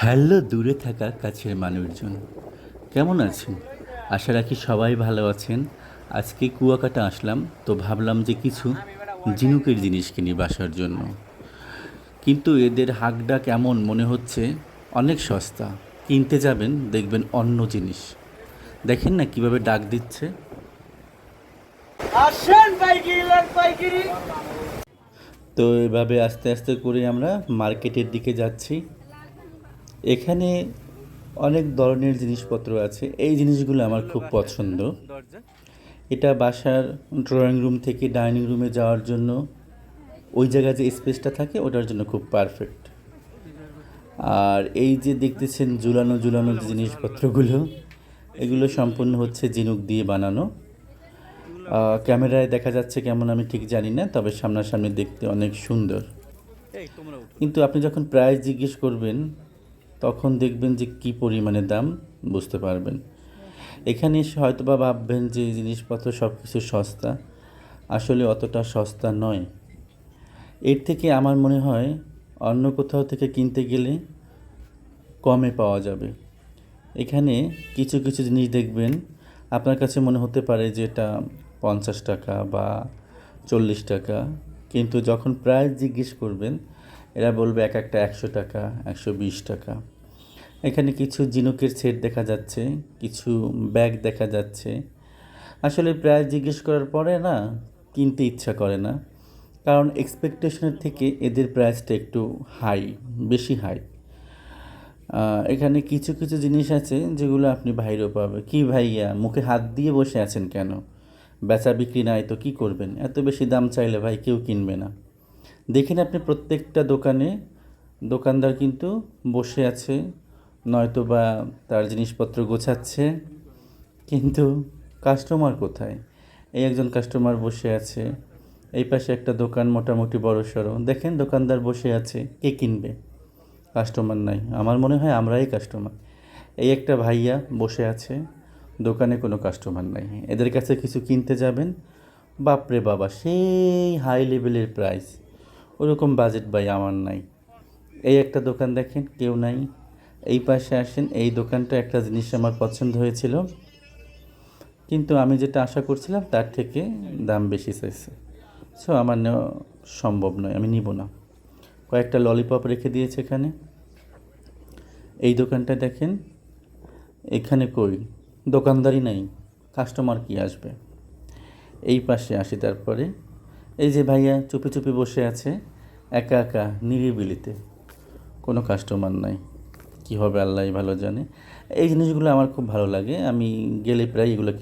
Hello দূরে থাকা কাছের মানুষজন। কেমন আছেন? আশা রাখি সবাই ভালো আছেন। আজকে কুয়াকাটা আসলাম তো ভাবলাম যে কিছু ঝিনুকের জিনিস কিনি বাসার জন্য। কিন্তু এদের হাঁকডাক এমন মনে হচ্ছে? অনেক সস্তা। কিনতে যাবেন দেখবেন অন্য জিনিস। দেখেন না কীভাবে ডাক দিচ্ছে। তো এভাবে আস্তে আস্তে করে আমরা মার্কেটের দিকে যাচ্ছি। এখানে অনেক ধরনের জিনিসপত্র আছে। এই জিনিসগুলো আমার খুব পছন্দ। এটা বাসার ড্রয়িং রুম থেকে ডাইনিং রুমে যাওয়ার জন্য ওই জায়গায় যে স্পেসটা থাকে ওটার জন্য খুব পারফেক্ট আর এই যে দেখতেছেন ঝুলানো ঝুলানো যে জিনিসপত্রগুলো এগুলো সম্পূর্ণ হচ্ছে জিনুক দিয়ে বানানো। ক্যামেরায় দেখা যাচ্ছে কেমন আমি ঠিক জানি না তবে সামনাসামনি দেখতে অনেক সুন্দর। কিন্তু আপনি যখন প্রাইস জিজ্ঞেস করবেন তখন দেখবেন যে কি পরিমাণে দাম বুঝতে পারবেন। এখানে এসে হয়তো বা ভাববেন যে জিনিসপত্র সব কিছু সস্তা। আসলে অতটা সস্তা নয়। এর থেকে আমার মনে হয় অন্য কোথাও থেকে কিনতে গেলে কমে পাওয়া যাবে। এখানে কিছু কিছু জিনিস দেখবেন, আপনার কাছে মনে হতে পারে যে এটা পঞ্চাশ টাকা বা চল্লিশ টাকা। কিন্তু যখন প্রায় জিজ্ঞেস করবেন, এরা বলবে এক একটা একশো টাকা, একশো বিশ টাকা। এখানে কিছু জিনুকের সেট দেখা যাচ্ছে, কিছু ব্যাগ দেখা যাচ্ছে। আসলে প্রায় জিজ্ঞেস করার পরে না, কিনতে ইচ্ছা করে না। কারণ এক্সপেকটেশনের থেকে এদের প্রাইসটা একটু হাই বেশি হাই এখানে কিছু কিছু জিনিস আছে যেগুলো আপনি বাইরেও পাবে। কি ভাইয়া, মুখে হাত দিয়ে বসে আছেন কেন? বেচা বিক্রি নাই তো কি করবেন? এত বেশি দাম চাইলে ভাই কেউ কিনবে না। দেখেন আপনি প্রত্যেকটা দোকানে, দোকানদার কিন্তু বসে আছে। নয়তো বা তার জিনিসপত্র গোছাচ্ছে, কিন্তু কাস্টমার কোথায়? এই একজন কাস্টমার বসে আছে, এই পাশে একটা দোকান মোটামুটি বড় সড়ো। দেখেন দোকানদার বসে আছে, কে কিনবে? কাস্টমার নাই। আমার মনে হয় আমরাই কাস্টমার এই একটা ভাইয়া বসে আছে, দোকানে কোনো কাস্টমার নাই। এদের কাছে কিছু কিনতে যাবেন? বাপরে বাবা, সেই হাই লেভেলের প্রাইস ওরকম বাজেট ভাই আমার নাই। এই একটা দোকান দেখেন, কেউ নাই। এই পাশে আসেন, এই দোকানটা একটা জিনিস আমার পছন্দ হয়েছিল। কিন্তু আমি যেটা আশা করছিলাম, তার থেকে দাম বেশি চাইছে। সো আমার নেওয়া সম্ভব নয়, আমি নিব না। কয়েকটা ললিপপ রেখে দিয়েছে এখানে। এই দোকানটা দেখেন, এখানে কই? দোকানদারি নাই কাস্টমার কি আসবে? এই পাশে আসি তারপরে। এই যে ভাইয়া চুপি চুপি বসে আছে, একা একা নিরিবিলিতে, কোনো কাস্টমার নাই। কী হবে আল্লাহ ভালো জানে। এই জিনিসগুলো আমার খুব ভালো লাগে। আমি গেলে প্রায় এগুলো